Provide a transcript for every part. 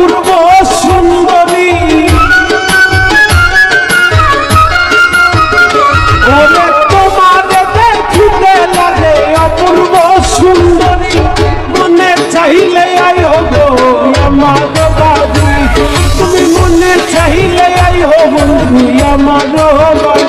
অপূর্ব সুন্দরী। ওরে তোমার দেখিতে লাগে অপূর্ব সুন্দরী। মনে চাইলে আইও গো আমার বাড়ি তুমি মনে চাইলে আইও বন্ধু আমার বাড়ি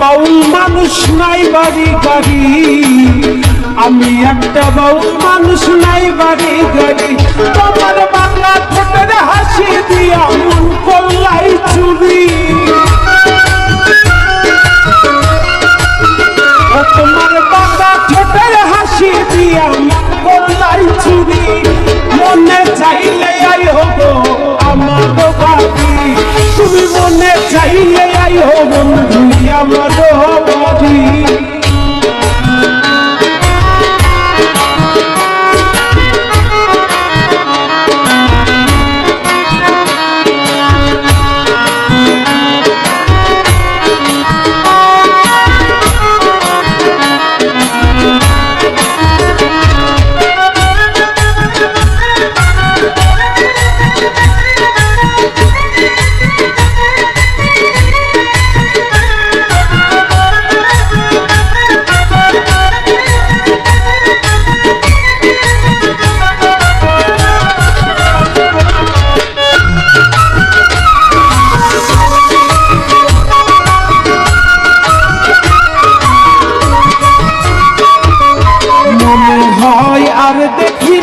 বাউল মানুষ নাই বাড়ি গাড়ি। আমি একটা বাউল মানুষ নাই বাড়ি গাড়ি। তোমার বাংলা ঠোঁটের হাসি দিয়া মন করলাই চুরি। তোমার বাংলা ঠোঁটের হাসি দিয়া চাইলে আই হব বন্ধু আমার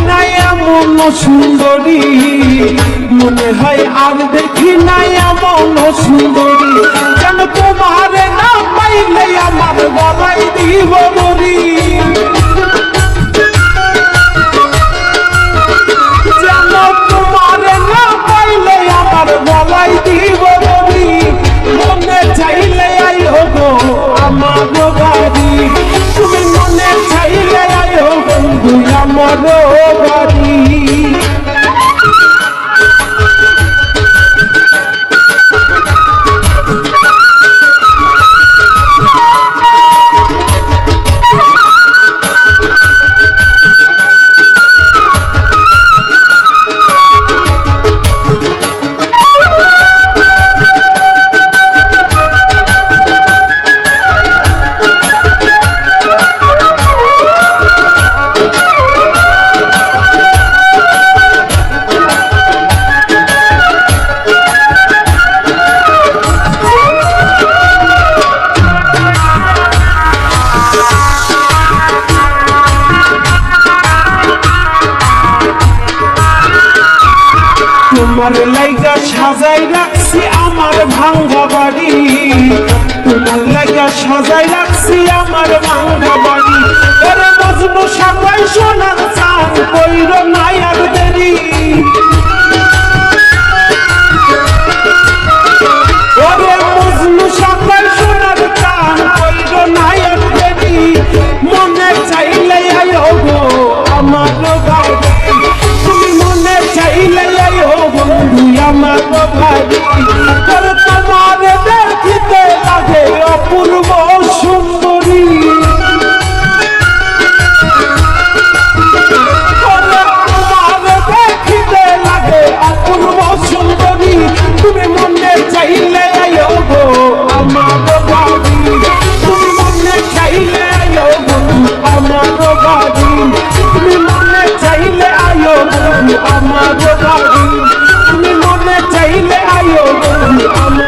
নাই এমন সুন্দরী। মনে হয় আর দেখি নাই এমন সুন্দরী। কেন তোমার না পাইলে আমার গলায় দিব মরি বন্ধু লাইগা সাজাই রাখছি আমার ভাঙ্গা বাড়ি। তোমার লাইগা সাজাই রাখছি আমার ভাঙ্গা বাড়ি। আরে মজনু সাজাই সোনার তোমারে দেখিতে লাগে অপূর্ব সুন্দরী তোমারে দেখিতে লাগে অপূর্ব সুন্দরী তুমি মনে চাইলে আয়ো গো আমার বাড়ি তুমি মনে চাইলে আয়ো গো আমার বাড়ি আমি